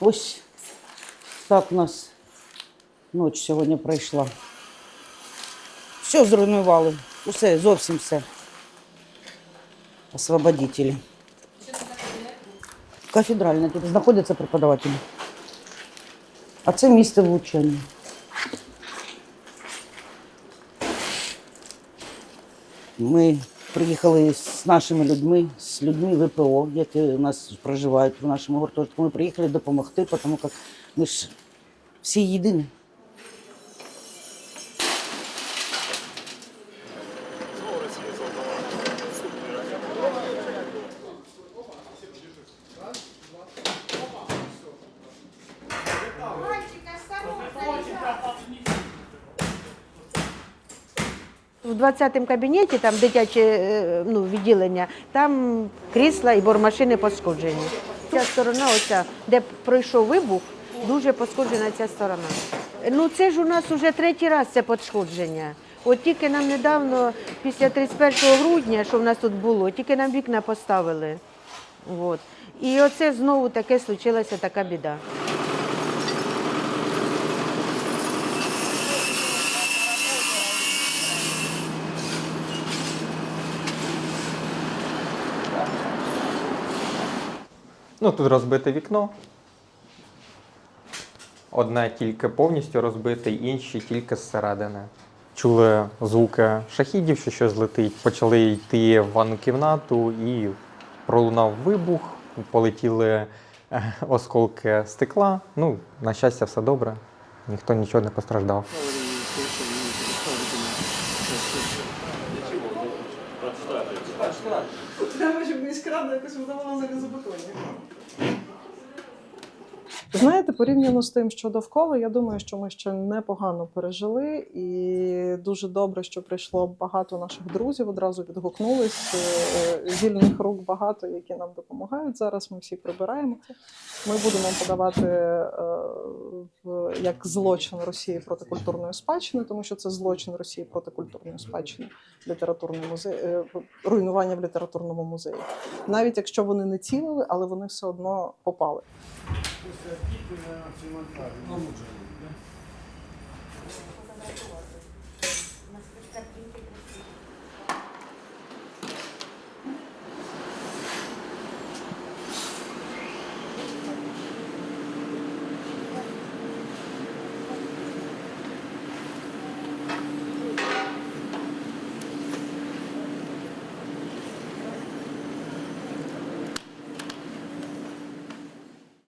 Ось так у нас ніч сьогодні пройшла. Все зруйнували. Усе, зовсім все. Освободителі. Кафедральна, тут знаходяться преподавателі. А це місце влучання. Ми приїхали з нашими людьми, з людьми ВПО, які у нас проживають в нашому гуртожитку. Ми приїхали допомогти, тому як ми ж всі єдині. В 20-му кабінеті, там дитяче е, ну, відділення, там крісла і бормашини пошкоджені. Ця сторона, оця, де пройшов вибух, дуже пошкоджена ця сторона. Ну це ж у нас вже третій раз це пошкодження. От тільки нам недавно, після 31 грудня, що в нас тут було, тільки нам вікна поставили. От. І оце знову таке случилася така біда. Ну, тут розбите вікно. Одне тільки повністю розбите, інші тільки зсередини. Чули звуки шахідів, що щось летить. Почали йти в ванну кімнату і пролунав вибух, полетіли е, осколки стекла. Ну, на щастя, все добре. Ніхто нічого не постраждав. Треба, щоб міськрада якось видавала залізобетонні. Знаєте, порівняно з тим, що довкола, я думаю, що ми ще непогано пережили, і дуже добре, що прийшло багато наших друзів. Одразу відгукнулись. Е, Вільних рук багато, які нам допомагають. Зараз ми всі прибираємо. Ми будемо подавати е, як злочин Росії проти культурної спадщини, тому що це злочин Росії проти культурної спадщини, літературний музей, е, руйнування в літературному музеї. Навіть якщо вони не цілили, але вони все одно попали. На спектаклі.